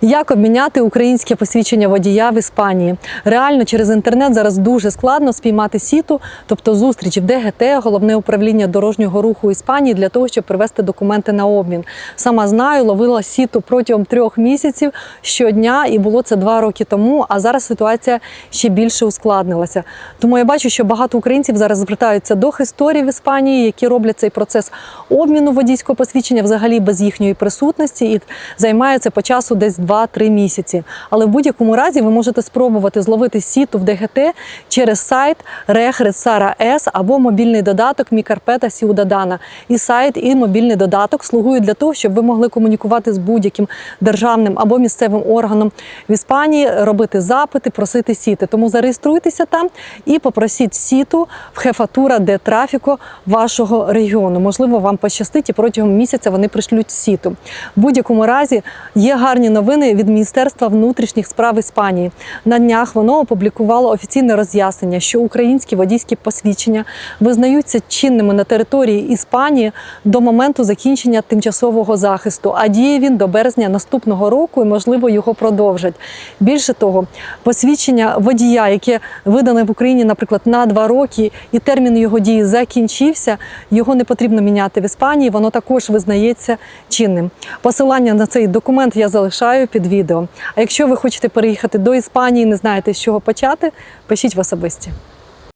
Як обміняти українське посвідчення водія в Іспанії? Реально через інтернет зараз дуже складно спіймати сіту, тобто зустріч в ДГТ, головне управління дорожнього руху Іспанії, для того, щоб привезти документи на обмін. Сама знаю, ловила сіту протягом трьох місяців щодня, і було це два роки тому. А зараз ситуація ще більше ускладнилася. Тому я бачу, що багато українців зараз звертаються до історії в Іспанії, які роблять цей процес обміну водійського посвідчення взагалі без їхньої присутності, і займаються по часу десь 2-3 місяці. Але в будь-якому разі ви можете спробувати зловити сіту в ДГТ через сайт Рехрет Сара С або мобільний додаток Мікарпета Сіудадана. І сайт, і мобільний додаток слугують для того, щоб ви могли комунікувати з будь-яким державним або місцевим органом в Іспанії, робити запити, просити сіти. Тому зареєструйтеся там і попросіть сіту в хефатура де трафіко вашого регіону. Можливо, вам пощастить і протягом місяця вони пришлють сіту. В будь-якому разі є гарні новини від Міністерства внутрішніх справ Іспанії. На днях воно опублікувало офіційне роз'яснення, що українські водійські посвідчення визнаються чинними на території Іспанії до моменту закінчення тимчасового захисту, а діє він до березня наступного року і, можливо, його продовжать. Більше того, посвідчення водія, яке видане в Україні, наприклад, на два роки, і термін його дії закінчився, його не потрібно міняти в Іспанії. Воно також визнається чинним. Посилання на цей документ я залишаю під відео. А якщо ви хочете переїхати до Іспанії, не знаєте з чого почати, пишіть в особисті.